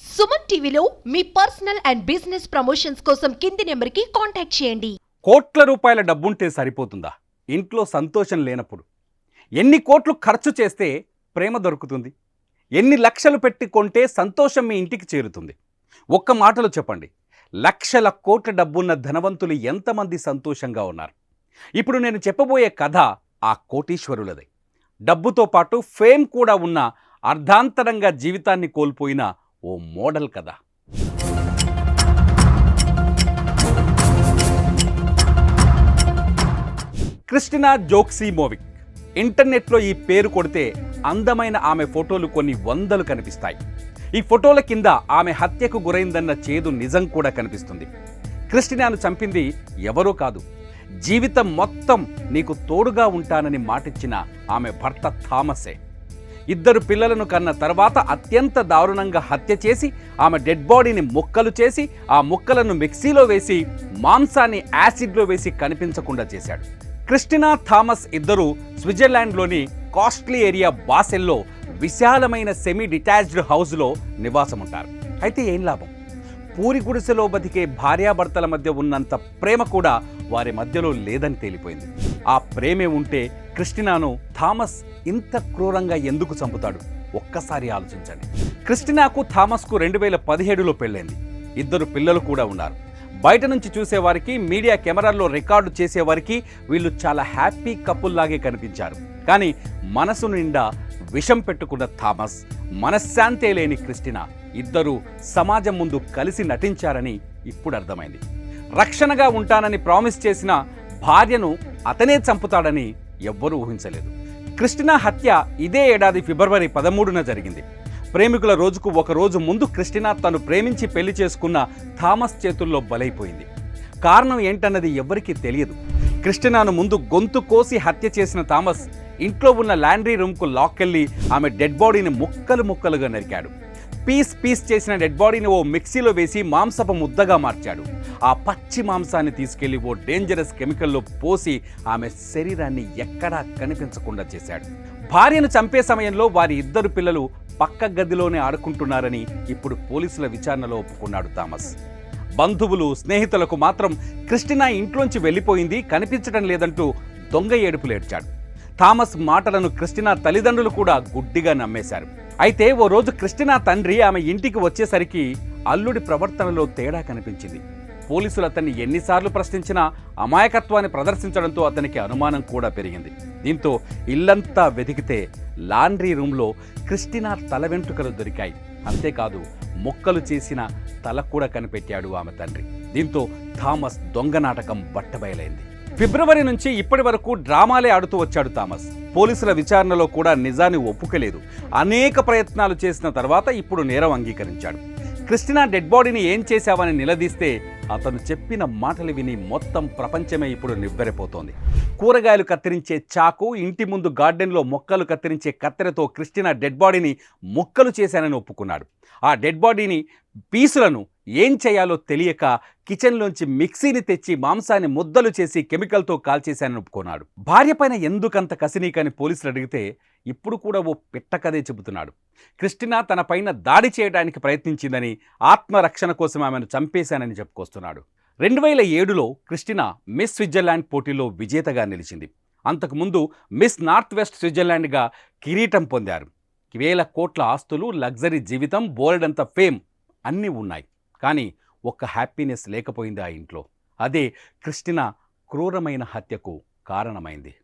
సుమన్ టీవీలో మీ personal and business promotions కోసం కింది నెంబర్కి కాంటాక్ట్ చేయండి. కోట్ల రూపాయల డబ్బుంటే సరిపోతుందా? ఇంట్లో సంతోషం లేనప్పుడు. ఎన్ని కోట్లు ఖర్చు చేస్తే ప్రేమ దొరుకుతుంది? ఎన్ని లక్షలు పెట్టి కొంటే సంతోషం మీ ఇంటికి చేరుతుంది? ఒక్క మాటలో చెప్పండి. లక్షల కోట్ల డబ్బున్న ధనవంతులు ఎంతమంది సంతోషంగా ఉన్నారు? ఇప్పుడు నేను చెప్పబోయే కథ ఆ కోటీశ్వరులదే. డబ్బుతో పాటు ఫేమ్ కూడా ఉన్న అర్ధాంతరంగా జీవితాన్ని కోల్పోయిన ఓ మోడల్ కథ క్రిస్టినా జోక్సీమోవిక్. ఇంటర్నెట్లో ఈ పేరు కొడితే అందమైన ఆమె ఫోటోలు కొన్ని వందలు కనిపిస్తాయి. ఈ ఫోటోల కింద ఆమె హత్యకు గురైందన్న చేదు నిజం కూడా కనిపిస్తుంది. క్రిస్టినాను చంపింది ఎవరో కాదు. జీవితం మొత్తం నీకు తోడుగా ఉంటానని మాటిచ్చిన ఆమె భర్త థామసే. ఇద్దరు పిల్లలను కన్న తర్వాత అత్యంత దారుణంగా హత్య చేసి ఆమె డెడ్ బాడీని ముక్కలు చేసి ఆ ముక్కలను మిక్సీలో వేసి మాంసాన్ని యాసిడ్లో వేసి కనిపించకుండా చేశాడు. క్రిస్టినా థామస్ ఇద్దరు స్విట్జర్లాండ్లోని కాస్ట్లీ ఏరియా బాసెల్లో విశాలమైన సెమీ డిటాచ్డ్ హౌస్లో నివాసం ఉంటారు అయితే ఏం లాభం? పూరి గుడిసెలో బతికే భార్యాభర్తల మధ్య ఉన్నంత ప్రేమ కూడా వారి మధ్యలో లేదని తేలిపోయింది. ఆ ప్రేమే ఉంటే క్రిస్టినాను థామస్ ఇంత క్రూరంగా ఎందుకు చంపుతాడు? ఒక్కసారి ఆలోచించండి. క్రిస్టినాకు థామస్కు రెండు వేల పదిహేడులో పెళ్ళైంది. ఇద్దరు పిల్లలు కూడా ఉన్నారు. బయట నుంచి చూసేవారికి మీడియా కెమెరాల్లో రికార్డు చేసేవారికి వీళ్ళు చాలా హ్యాపీ కపుల్ లాగే కనిపించారు. కానీ మనసు నిండా విషం పెట్టుకున్న థామస్ మనశ్శాంతే లేని క్రిస్టినా ఇద్దరూ సమాజం ముందు కలిసి నటించారని ఇప్పుడు అర్థమైంది రక్షణగా ఉంటానని ప్రామిస్ చేసిన భార్యను అతనే చంపుతాడని ఎవ్వరూ ఊహించలేదు. క్రిస్టినా హత్య ఇదే ఏడాది ఫిబ్రవరి పదమూడున జరిగింది. ప్రేమికుల రోజుకు ఒక రోజు ముందు క్రిస్టినా తను ప్రేమించి పెళ్ళి చేసుకున్న థామస్ చేతుల్లో బలైపోయింది. కారణం ఏంటన్నది ఎవ్వరికీ తెలియదు. క్రిస్టినాను ముందు గొంతు కోసి హత్య చేసిన థామస్ ఇంట్లో ఉన్న లాండ్రీ రూమ్కు లాక్కెళ్ళి ఆమె డెడ్ బాడీని ముక్కలు ముక్కలుగా నరికాడు. పీస్ పీస్ చేసిన డెడ్ బాడీని ఓ మిక్సీలో వేసి మాంసపు ముద్దగా మార్చాడు. ఆ పచ్చి మాంసాన్ని తీసుకెళ్ళి ఓ డేంజరస్ కెమికల్లో పోసి ఆమె శరీరాన్ని ఎక్కడా కనిపించకుండా చేశాడు. భార్యను చంపే సమయంలో వారి ఇద్దరు పిల్లలు పక్క గదిలోనే ఆడుకుంటున్నారని ఇప్పుడు పోలీసుల విచారణలో ఒప్పుకున్నాడు థామస్. బంధువులు స్నేహితులకు మాత్రం క్రిస్టినా ఇంట్లోంచి వెళ్ళిపోయింది కనిపించడం లేదంటూ దొంగ ఏడుపులేడ్చాడు థామస్ మాటలను క్రిస్టినా తల్లిదండ్రులు కూడా గుడ్డిగా నమ్మేశారు. అయితే ఓ రోజు కృష్ణ తండ్రి ఆమె ఇంటికి వచ్చేసరికి అల్లుడి ప్రవర్తనలో తేడా కనిపించింది. పోలీసులు అతన్ని ఎన్నిసార్లు ప్రశ్నించినా అమాయకత్వాన్ని ప్రదర్శించడంతో అతనికి అనుమానం కూడా పెరిగింది. దీంతో ఇల్లంతా వెతికితే లాండ్రీ రూమ్లో క్రిస్టినా తల వెంట్రుకలు దొరికాయి. అంతేకాదు మొక్కలు చేసిన తల కూడా కనిపెట్టాడు ఆమె తండ్రి. దీంతో థామస్ దొంగ నాటకం బట్టబయలైంది. ఫిబ్రవరి నుంచి ఇప్పటి వరకు డ్రామాలే ఆడుతూ వచ్చాడు థామస్. పోలీసుల విచారణలో కూడా నిజాన్ని ఒప్పుకోలేదు. అనేక ప్రయత్నాలు చేసిన తర్వాత ఇప్పుడు నేరం అంగీకరించాడు. క్రిస్టినా డెడ్ బాడీని ఏం చేశావని నిలదీస్తే అతను చెప్పిన మాటలు విని మొత్తం ప్రపంచమే ఇప్పుడు నివ్వెరపోతోంది. కూరగాయలు కత్తిరించే చాకు ఇంటి ముందు గార్డెన్లో మొక్కలు కత్తిరించే కత్తెరతో క్రిస్టినా డెడ్ బాడీని ముక్కలు చేశానని ఒప్పుకున్నాడు. ఆ డెడ్ బాడీని పీసులను ఏం చేయాలో తెలియక కిచెన్లోంచి మిక్సీని తెచ్చి మాంసాన్ని ముద్దలు చేసి కెమికల్తో కాల్చేశానని ఒప్పుకున్నాడు. భార్య పైన ఎందుకంత కసినీకని పోలీసులు అడిగితే ఇప్పుడు కూడా ఓ పిట్టకదే చెబుతున్నాడు. క్రిస్టినా తన పైన దాడి చేయడానికి ప్రయత్నించిందని ఆత్మరక్షణ కోసం ఆమెను చంపేశానని చెప్పుకొస్తున్నాడు. రెండు వేల ఏడులో క్రిస్టినా మిస్ స్విట్జర్లాండ్ పోటీలో విజేతగా నిలిచింది. అంతకుముందు మిస్ నార్త్ వెస్ట్ స్విట్జర్లాండ్గా కిరీటం పొందారు. వేల కోట్ల ఆస్తులు లగ్జరీ జీవితం బోర్డంత ఫేమ్ అన్నీ ఉన్నాయి. కానీ ఒక్క హ్యాపీనెస్ లేకపోయింది ఆ ఇంట్లో. అదే క్రిస్టినా క్రూరమైన హత్యకు కారణమైంది.